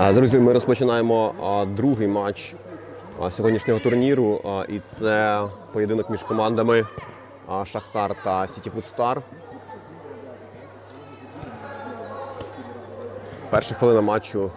Друзі, ми розпочинаємо другий матч сьогоднішнього турніру. І це поєдинок між командами Шахтар та Сіті Фудстар. Перша хвилина матчу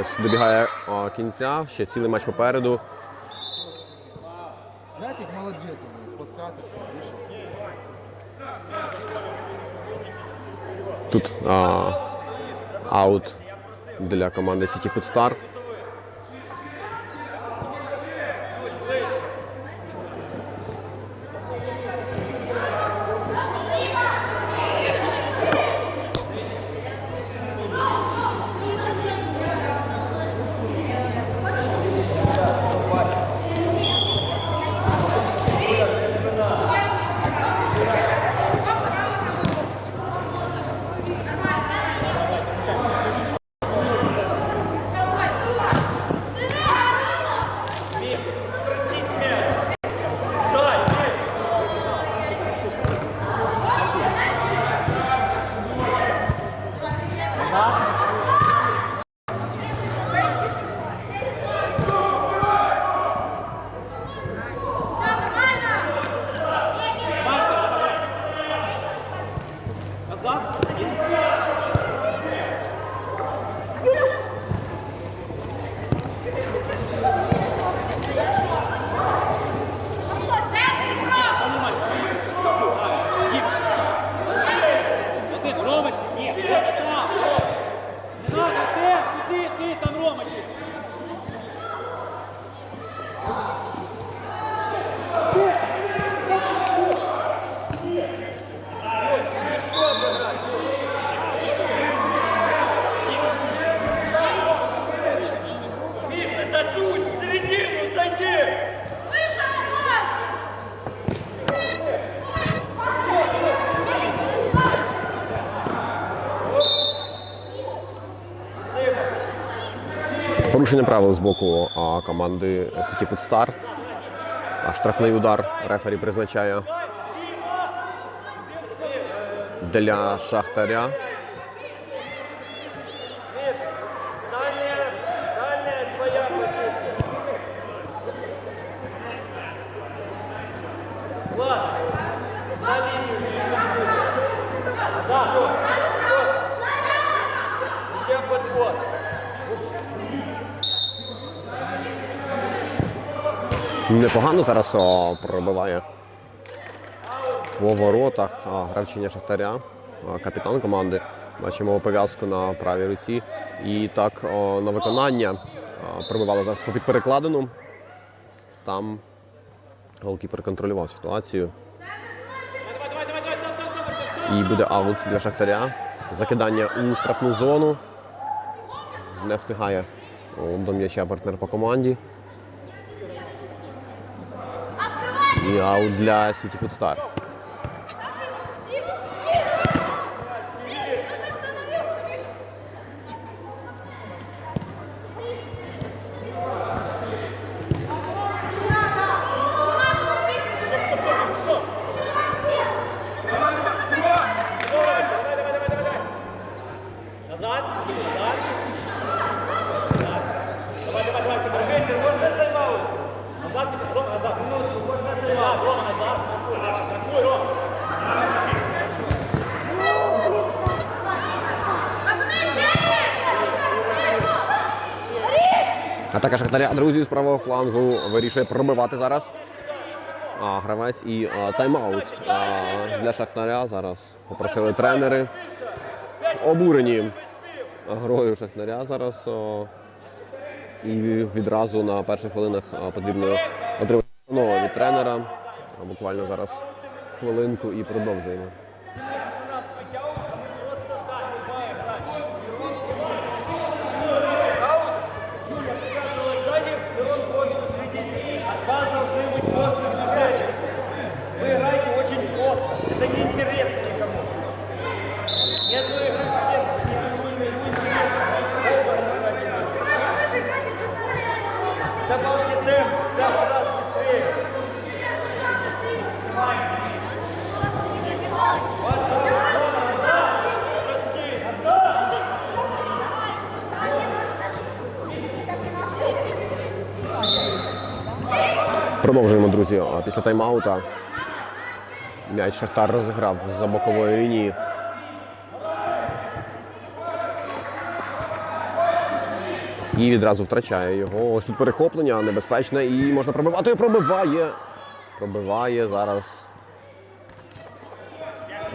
ось добігає кінця. Ще цілий матч попереду. Святик молодец, в подкатах. Тут а, аут для команди Сіті Фудстар. Один, Ромочка, ні, не там, Рома. Не надо, ти, куди ти там, Рома, ні. Миша, да чуть в середину зайди! Порушення правил з боку команди City Фудстар. А штрафний удар рефері призначає для Шахтаря. Непогано зараз о, пробиває по воротах гравчиня Шахтаря, капітан команди. Бачимо пов'язку на правій руці. І так о, на виконання пробивали зараз під перекладину. Там голкіпер контролював ситуацію. І буде аут для Шахтаря. Закидання у штрафну зону. Не встигає до м'яча партнер по команді. І аут для Сіті Фудстар. Атака Шахтаря, друзі, з правого флангу вирішує пробивати зараз. А, гравець і тайм-аут для Шахтаря. Зараз попросили тренери. Обурені грою Шахтаря зараз. О, І відразу на перших хвилинах потрібно отримати від тренера. Буквально зараз хвилинку і продовжуємо. Після тайм-аута м'яч Шахтар розіграв за бокової лінії. І відразу втрачає його. Ось тут перехоплення небезпечне і можна пробивати. Пробиває. Пробиває зараз.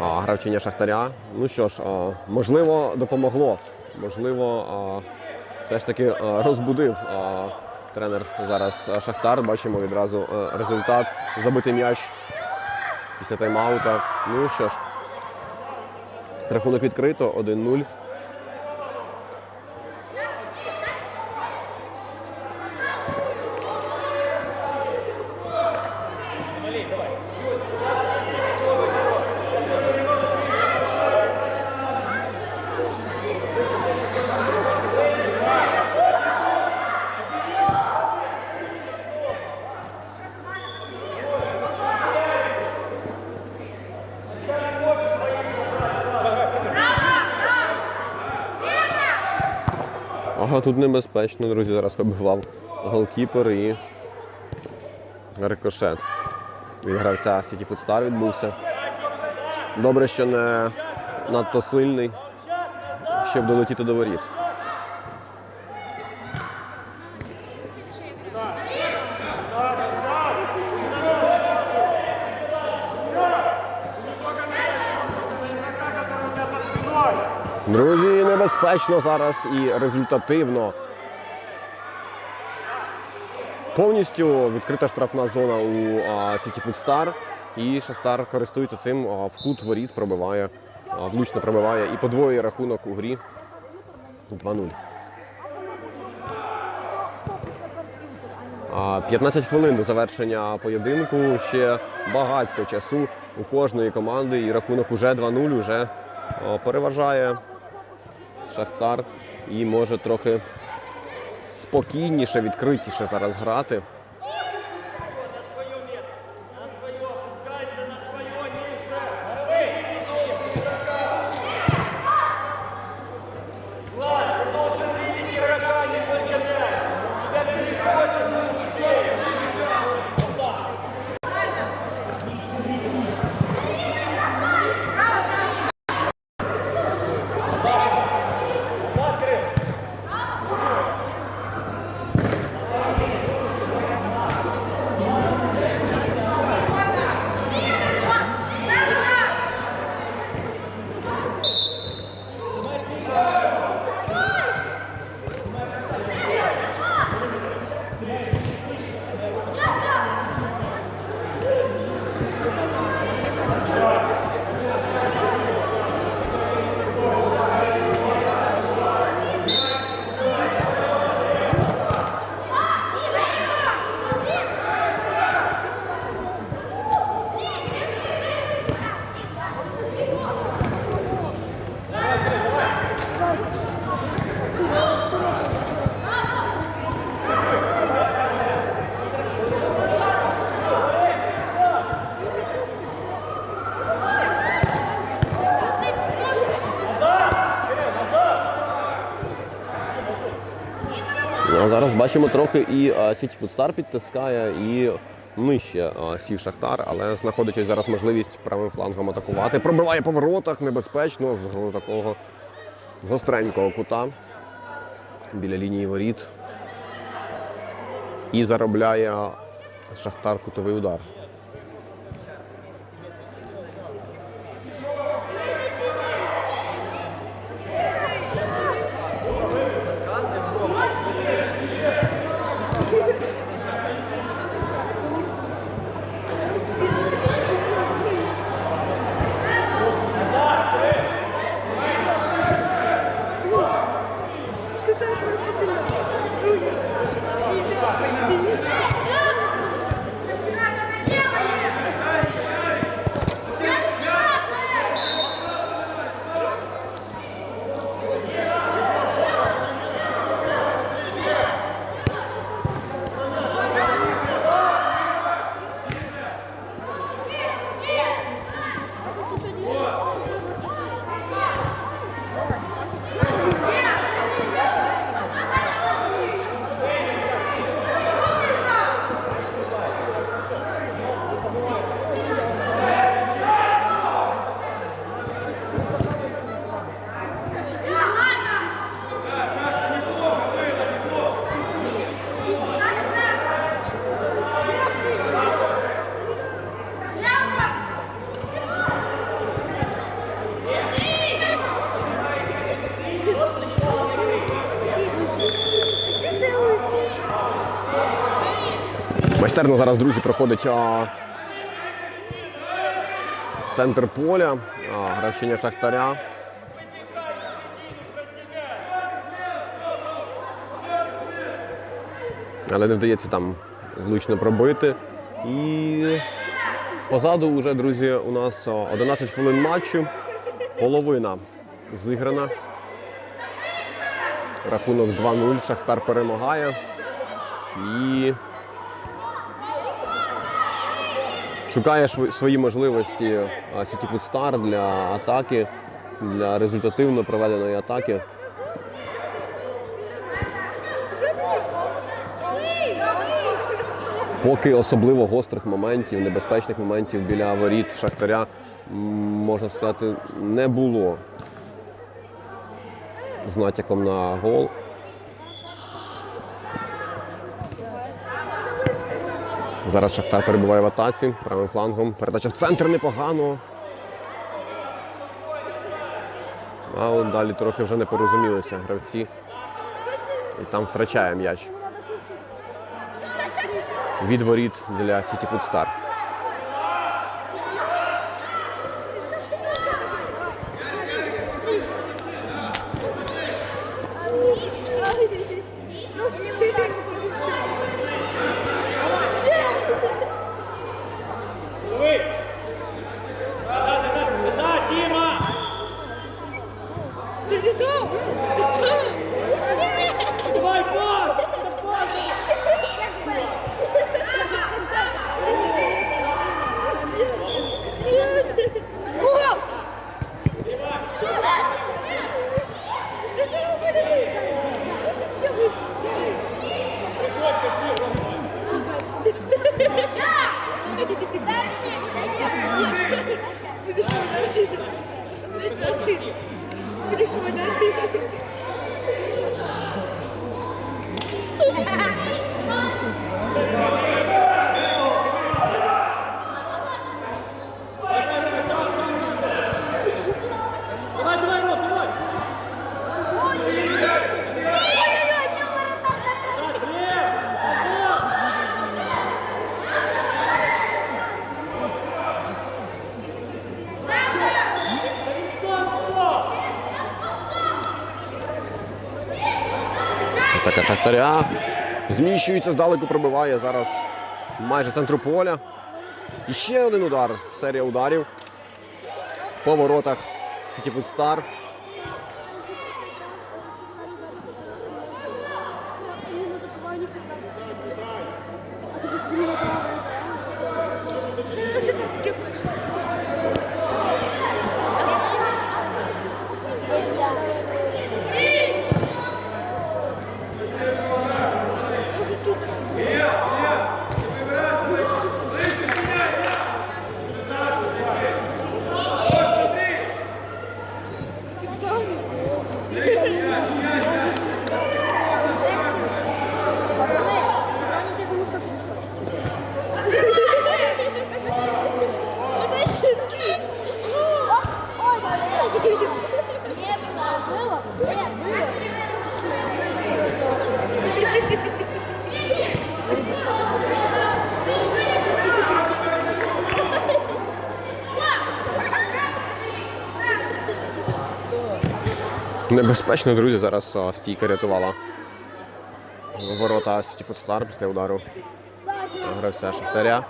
А, гравчиня Шахтаря. Ну що ж, а, можливо, допомогло. Можливо, а, все ж таки а, розбудив а, тренер зараз Шахтар. Бачимо відразу результат. Забитий м'яч після тайм-аута. Ну що ж, рахунок відкрито 1-0. Тут небезпечно, друзі. Зараз вибивав голкіпер і рикошет. Від гравця City Foodstar відбувся. Добре, що не надто сильний, щоб долетіти до воріт. Друзі, небезпечно зараз і результативно. Повністю відкрита штрафна зона у Food Star. І Шахтар користується цим а, в кут воріт, пробиває, влучно пробиває і подвоює рахунок у грі 2-0. А, 15 хвилин до завершення поєдинку. Ще багатько часу у кожної команди. І рахунок уже 2-0, уже переважає Шахтар і може трохи спокійніше, відкритіше зараз грати. Бачимо трохи і Сіті Фудстар підтискає, і нижче сів Шахтар, але знаходить ось зараз можливість правим флангом атакувати. Пробиває по воротах небезпечно з такого гостренького кута біля лінії воріт. І заробляє Шахтар кутовий удар. Майстерно зараз, друзі, проходить а, центр поля, а, гравчиня Шахтаря. Але не вдається там влучно пробити. І позаду вже, друзі, у нас 11 хвилин матчу. Половина зіграна. Рахунок 2-0. Шахтар перемагає. І шукає свої можливості City Food Star для атаки, для результативно проведеної атаки. Поки особливо гострих моментів, небезпечних моментів біля воріт Шахтаря, можна сказати, не було з натяком на гол. Зараз Шахтар перебуває в атаці правим флангом. Передача в центр непогано. А от далі трохи вже не порозумілися гравці. І там втрачає м'яч. Від воріт для City Food Star. Шахтаря. Зміщується здалеку, пробиває зараз майже центру поля. І ще один удар. Серія ударів. По воротах City Food Небезпечно, друзі, зараз стійка рятувала ворота Сіті Фудстар після удару гравця Шахтаря.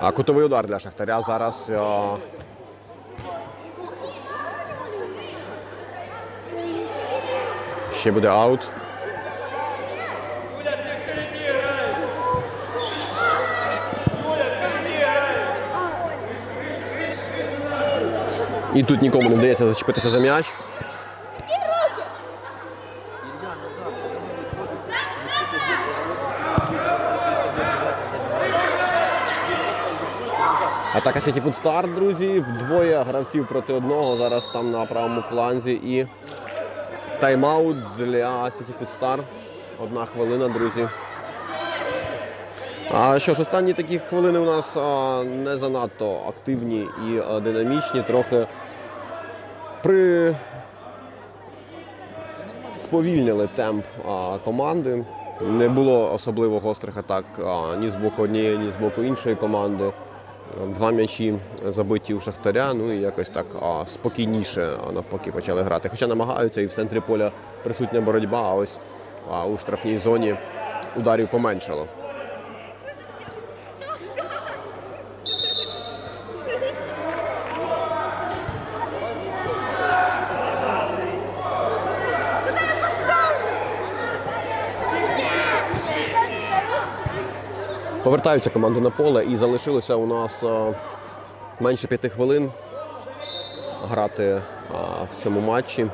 А кутовий удар для Шахтаря зараз. а, Ще буде аут. І тут нікому не вдається зачепитися за м'яч. Атака Сіті Фудстар, друзі. Вдвоє гравців проти одного. Зараз там на правому фланзі. І тайм-аут для Сіті Фудстар. Одна хвилина, друзі. А що ж, останні такі хвилини у нас а, не занадто активні і а, динамічні. Трохи при... сповільнили темп а, команди. Не було особливо гострих атак а, ні з боку однієї, ні з боку іншої команди. Два м'ячі забиті у Шахтаря, ну і якось так а, спокійніше а, навпаки почали грати. Хоча намагаються і в центрі поля присутня боротьба, а ось а, у штрафній зоні ударів поменшало. Повертаються команди на поле і залишилося у нас менше п'яти хвилин грати в цьому матчі.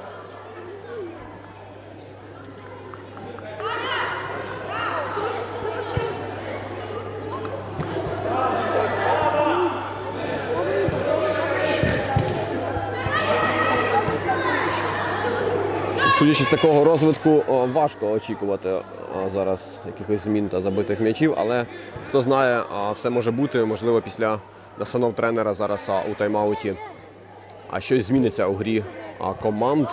З такого розвитку, важко очікувати зараз якихось змін та забитих м'ячів, але хто знає, все може бути. Можливо, після настанов тренера зараз у тайм-ауті щось зміниться у грі команд.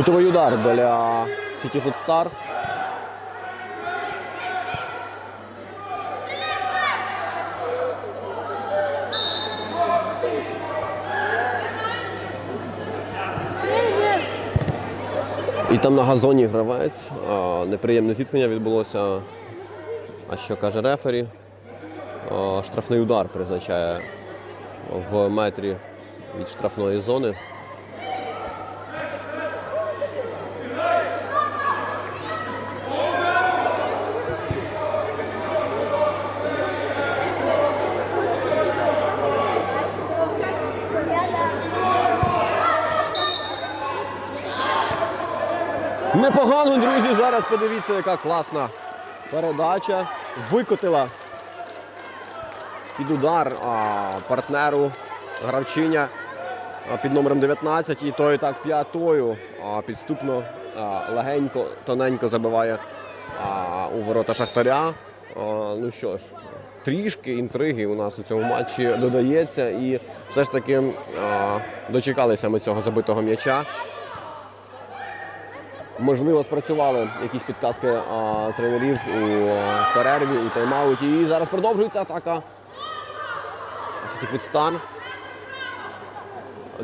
Кутовий удар для City Food І там на газоні гравець. А, Неприємне зіткнення відбулося. А що каже рефері? А, Штрафний удар призначає в метрі від штрафної зони. Непогано, друзі. Зараз подивіться, яка класна передача. Викотила під удар а, партнеру гравчиня а, під номером 19. І той так п'ятою а, підступно, а, легенько, тоненько забиває а, у ворота Шахтаря. А, ну що ж, трішки інтриги у нас у цьому матчі додається. І все ж таки а, дочекалися ми цього забитого м'яча. Можливо, спрацювали якісь підказки а, тренерів у а, перерві, у тайм-ауті. І зараз продовжується атака. Стар.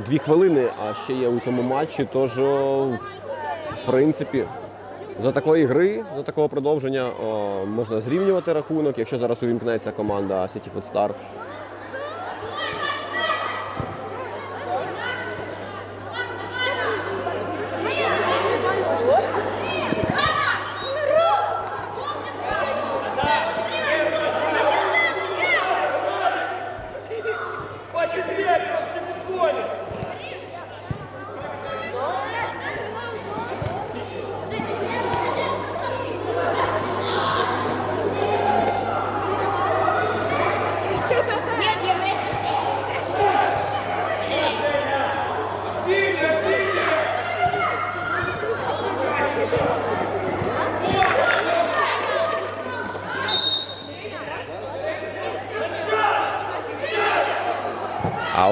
Дві хвилини а, ще є у цьому матчі. Тож, в принципі, за такої гри, за такого продовження можна зрівнювати рахунок, якщо зараз увімкнеться команда City Food Star.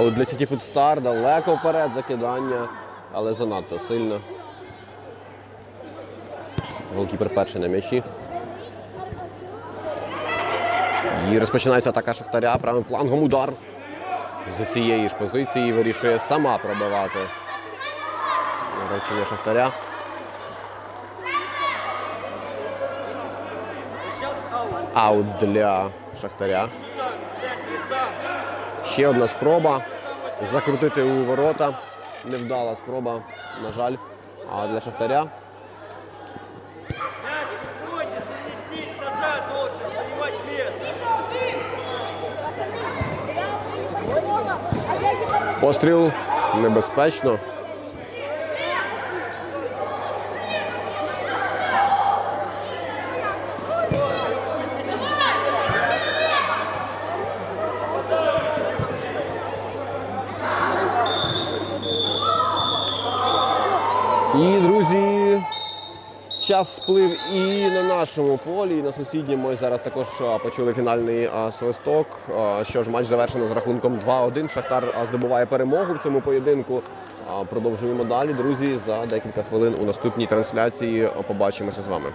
А от для City Food Star далеко вперед закидання, але занадто сильно. Голкіпер перший на м'ячі. І розпочинається атака Шахтаря правим флангом удар. З цієї ж позиції вирішує сама пробивати гравчиня Шахтаря. Аут для Шахтаря. Ще одна спроба закрутити у ворота. Невдала спроба, на жаль. А для Шахтаря постріл небезпечно. І, друзі, час сплив і на нашому полі, і на сусідньому. ми зараз також почули фінальний свисток. Що ж, матч завершено з рахунком 2-1. Шахтар здобуває перемогу в цьому поєдинку. Продовжуємо далі, друзі. За декілька хвилин у наступній трансляції побачимося з вами.